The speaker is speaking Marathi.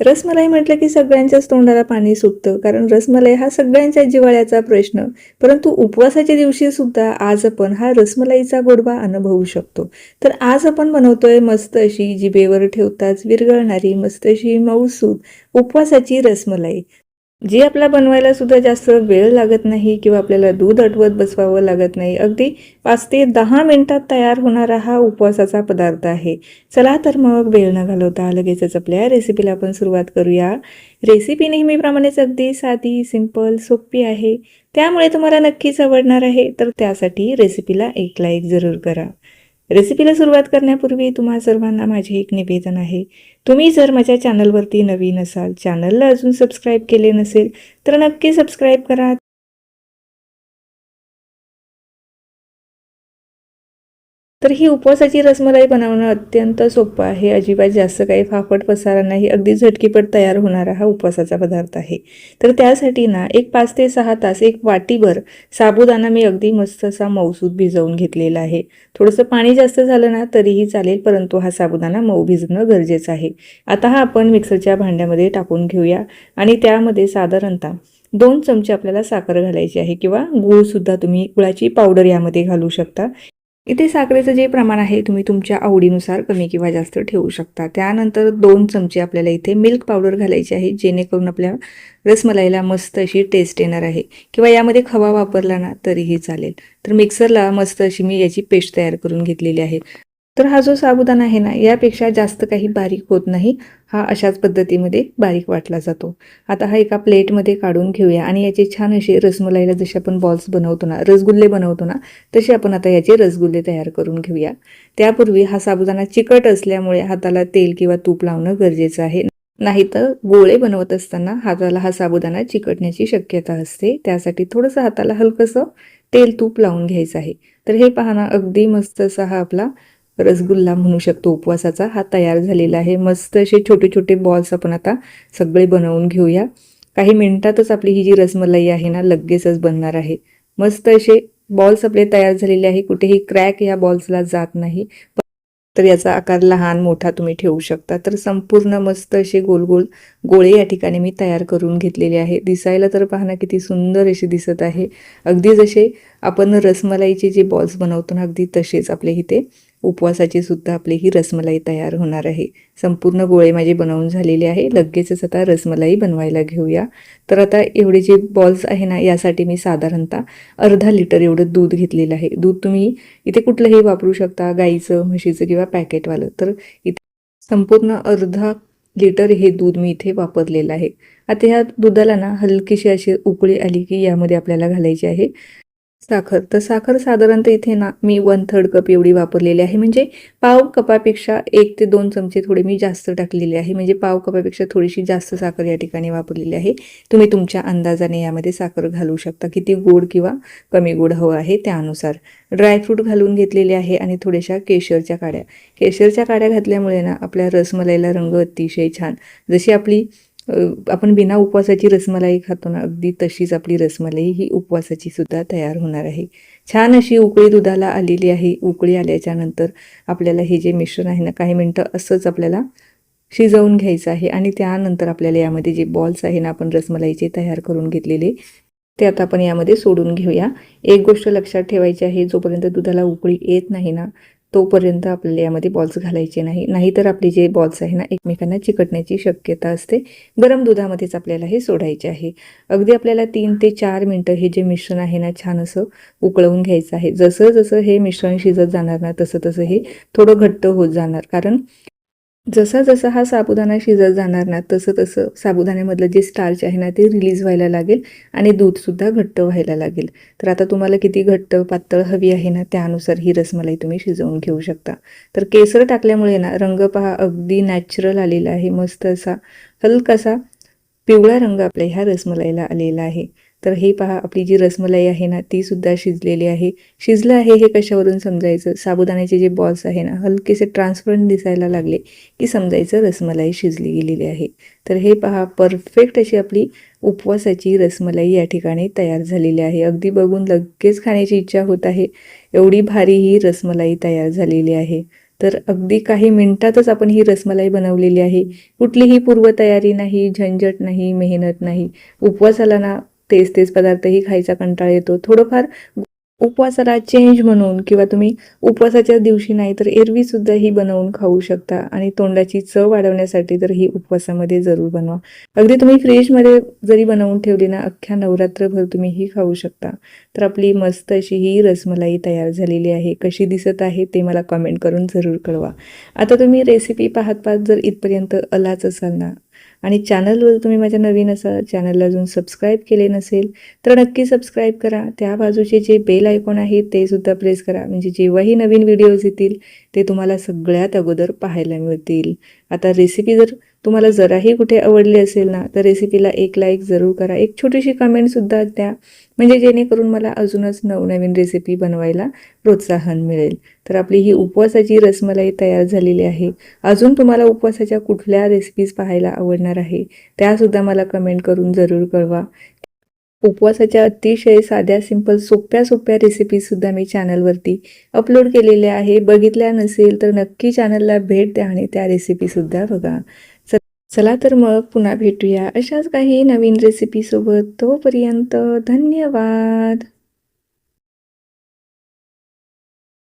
रसमलाई म्हटलं की सगळ्यांच्याच तोंडाला पाणी सुटतं कारण रसमलाई हा सगळ्यांच्या जिव्हाळ्याचा प्रश्न. परंतु उपवासाच्या दिवशी सुद्धा आज आपण हा रसमलाईचा गोडवा अनुभवू शकतो. तर आज आपण बनवतोय मस्त अशी जिभेवर ठेवताच विरघळणारी मस्त अशी मऊसूद उपवासाची रसमलाई. जी आपला बनवायला सुद्धा जास्त वेळ लागत नाही किंवा आपल्याला दूध अटवत बसवावं लागत नाही अगदी पाच ते दहा मिनिटात तयार होणारा हा उपवासाचा पदार्थ आहे. चला तर मग वेळ न घालवता लगेचच आपल्या रेसिपीला आपण सुरुवात करूया. रेसिपी नेहमीप्रमाणेच अगदी साधी सिंपल सोपी आहे. त्यामुळे तुम्हाला नक्कीच आवडणार आहे तर त्यासाठी रेसिपीला एक लाईक जरूर करा. रेसिपीला सुरुवात करण्यापूर्वी तुम्हा सर्वांना माझे एक निवेदन आहे. तुम्ही जर माझ्या चॅनलवरती नवीन असाल चॅनलला अजून सबस्क्राईब केले नसेल तर नक्की सबस्क्राईब करा. तर ही उपवासाची रसमलाई बनवणं अत्यंत सोपं आहे. अजिबात जास्त काही फाफट पसारा नाही. अगदी झटकीपट तयार होणारा हा उपवासाचा पदार्थ आहे. तर त्यासाठी ना एक पाच ते सहा तास एक वाटीभर साबुदाणा मी अगदी मस्त असा मऊसूद भिजवून घेतलेला आहे. थोडंसं पाणी जास्त झालं ना तरीही चालेल परंतु हा साबुदाणा मऊ भिजणं गरजेचं आहे. आता हा आपण मिक्सरच्या भांड्यामध्ये टाकून घेऊया आणि त्यामध्ये साधारणतः दोन चमचे आपल्याला साखर घालायची आहे किंवा गूळसुद्धा तुम्ही गुळाची पावडर यामध्ये घालू शकता. इथे साखरेचं जे प्रमाण आहे तुम्ही तुमच्या आवडीनुसार कमी किंवा जास्त ठेवू शकता. त्यानंतर दोन चमचे आपल्याला इथे मिल्क पावडर घालायची आहे जेणेकरून आपल्या रसमलाईला मस्त अशी टेस्ट येणार आहे. किंवा यामध्ये खवा वापरला ना तरीही चालेल. तर मिक्सरला मस्त अशी मी याची पेस्ट तयार करून घेतलेली आहे. तर हा जो साबुदाणा आहे ना यापेक्षा जास्त काही बारीक होत नाही. हा अशाच पद्धतीमध्ये बारीक वाटला जातो. आता हा एका प्लेटमध्ये काढून घेऊया आणि याचे छान असे रसमलाईला जसे आपण बॉल्स बनवतो ना रसगुल्ले बनवतो ना तसे आपण आता याचे रसगुल्ले तयार करून घेऊया. त्यापूर्वी हा साबुदाणा चिकट असल्यामुळे हाताला तेल किंवा तूप लावणं गरजेचं आहे. नाहीतर गोळे बनवत असताना हाताला हा साबुदाणा चिकटण्याची शक्यता असते. त्यासाठी थोडंसं हाताला हलकंसं तेल तूप लावून घ्यायचं आहे. तर हे पाहणं अगदी मस्त असा हा आपला रसगुल्ला म्हणू शकतो उपवासाचा. हा तयार झालेला आहे. मस्त असे छोटे छोटे बॉल्स आपण आता सगळे बनवून घेऊया. काही मिनिटातच आपली ही जी रसमलाई आहे ना लगेचच बनणार आहे. मस्त असे बॉल्स आपले तयार झालेले आहे. कुठेही क्रॅक या बॉल्सला जात नाही. तर याचा आकार लहान मोठा तुम्ही ठेवू शकता. तर संपूर्ण मस्त असे गोल गोल गोळे या ठिकाणी मी तयार करून घेतलेले आहे. दिसायला तर पाहणं किती सुंदर असे दिसत आहे. अगदी जसे आपण रसमलाईचे जे बॉल्स बनवतो ना अगदी तसेच आपले इथे. उपवासाची सुद्धा आपली ही रसमलाई तयार होणार आहे. संपूर्ण गोळे माझे बनवून झालेले आहे. लगेचच आता रसमलाई बनवायला घेऊया. तर आता एवढे जे बॉल्स आहे ना यासाठी मी साधारणतः अर्धा लिटर एवढं दूध घेतलेलं आहे. दूध तुम्ही इथे कुठलंही वापरू शकता गाईचं म्हशीचं किंवा पॅकेटवालं. तर इथे संपूर्ण अर्धा लिटर हे दूध मी इथे वापरलेलं आहे. आता ह्या दुधाला ना हलकीशी अशी उकळी आली की यामध्ये आपल्याला घालायची आहे. साखर. तर साखर साधारणतः इथे ना मी वन थर्ड कप एवढी वापरलेली आहे. म्हणजे पाव कपापेक्षा एक ते दोन चमचे थोडे मी जास्त टाकलेले आहे. म्हणजे पाव कपापेक्षा थोडीशी जास्त साखर या ठिकाणी वापरलेली आहे. तुम्ही तुमच्या अंदाजाने यामध्ये साखर घालू शकता. किती गोड किंवा कमी गोड हवं आहे त्यानुसार. ड्रायफ्रूट घालून घेतलेले आहे आणि थोड्याशा केशरच्या काड्या. केशरच्या काड्या घातल्यामुळे ना आपल्या रसमलाईला रंग अतिशय छान. जशी आपली आपण बिना उपवासाची रसमलाई खातो ना अगदी तशीच आपली रसमलाई ही उपवासाची सुद्धा तयार होणार आहे. छान अशी उकळी दुधाला आलेली आहे. उकळी आल्याच्यानंतर आपल्याला हे जे मिश्रण आहे ना काही मिनटं असंच आपल्याला शिजवून घ्यायचं आहे आणि त्यानंतर आपल्याला यामध्ये जे बॉल्स आहे ना आपण रसमलाईचे तयार करून घेतलेले ते आता आपण यामध्ये सोडून घेऊया. एक गोष्ट लक्षात ठेवायची आहे जोपर्यंत दुधाला उकळी येत नाही ना तोपर्यंत आपल्याला यामध्ये बॉल्स घालायचे नाही. नाहीतर आपले जे बॉल्स आहे ना एकमेकांना चिकटण्याची शक्यता असते. गरम दुधामध्येच आपल्याला हे सोडायचे आहे. अगदी आपल्याला तीन ते चार मिनटं हे जे मिश्रण आहे ना छान असं उकळवून घ्यायचं आहे. जसं जसं हे मिश्रण शिजत जाणार ना तसं तसं हे थोडं घट्ट होत जाणार. कारण जसा जसा हा साबुदाणा शिजत जाणार ना तसं तसं साबुदाण्यामधलं जे स्टार्च आहे ना ते रिलीज व्हायला लागेल आणि दूधसुद्धा घट्ट व्हायला लागेल. तर आता तुम्हाला किती घट्ट पातळ हवी आहे ना त्यानुसार ही रसमलाई तुम्ही शिजवून घेऊ शकता. तर केसर टाकल्यामुळे ना रंग पहा अगदी नॅचरल आलेला आहे मस्त असा हलकासा पिवळा रंग आपल्या ह्या रसमलाईला आलेला आहे. तर हे पहा आपली जी रसमलाई आहे ना ती सुद्धा शिजलेली आहे. शिजलं आहे हे कशावरून समजायचं? साबुदाण्याचे जे बॉल्स आहे ना हलकेसे ट्रान्सपरंट दिसायला लागले की समजायचं रसमलाई शिजली गेलेली आहे. तर हे पहा परफेक्ट अशी आपली उपवासाची रसमलाई या ठिकाणी तयार झालेली आहे. अगदी बघून लगेच खाण्याची इच्छा होत आहे. एवढी भारी ही रसमलाई तयार झालेली आहे. तर अगदी काही मिनिटातच आपण ही रसमलाई बनवलेली आहे. कुठलीही पूर्वतयारी नाही झंझट नाही मेहनत नाही. उपवासाला ना तेच तेच पदार्थही खायचा कंटाळा येतो. थोडंफार उपवासाला चेंज म्हणून किंवा तुम्ही उपवासाच्या दिवशी नाही तर एरवी सुद्धा ही बनवून खाऊ शकता आणि तोंडाची चव वाढवण्यासाठी तर ही उपवासामध्ये जरूर बनवा. अगदी तुम्ही फ्रीजमध्ये जरी बनवून ठेवली ना अख्ख्या नवरात्रभर तुम्ही ही खाऊ शकता. तर आपली मस्त अशी ही रसमलाई तयार झालेली आहे. कशी दिसत आहे ते मला कमेंट करून जरूर कळवा. आता तुम्ही रेसिपी पाहत पाहत जर इथपर्यंत आलाच असाल ना आणि चॅनलवर तुम्ही माझ्या नवीन असाल चॅनलला अजून सबस्क्राईब केले नसेल तर नक्की सबस्क्राईब करा. त्या बाजूचे जे बेल आयकॉन आहे ते सुद्धा प्रेस करा. म्हणजे जेव्हाही नवीन व्हिडिओज येतील ते तुम्हाला सगळ्यात अगोदर पाहायला मिळतील. आता रेसिपी जर तुम्हाला जराही कुठे आवडली असेल ना तर रेसिपीला एक लाईक जरूर करा. एक छोटीशी कमेंटसुद्धा द्या. म्हणजे जेणेकरून मला अजूनच नवनवीन रेसिपी बनवायला प्रोत्साहन मिळेल. तर आपली ही उपवासाची रसमलाई तयार झालेली आहे. अजून तुम्हाला उपवासाच्या कुठल्या रेसिपीज पाहायला आवडणार आहे. त्यासुद्धा मला कमेंट करून जरूर कळवा. उपवासाच्या अतिशय साध्या सिंपल सोप्या सोप्या रेसिपीसुद्धा मी चॅनलवरती अपलोड केलेल्या आहे. बघितल्या नसेल तर नक्की चॅनलला भेट द्या आणि त्या रेसिपीसुद्धा बघा. चला तर मग पुन्हा भेटूया अशाच काही नवीन रेसिपीसोबत तोपर्यंत धन्यवाद!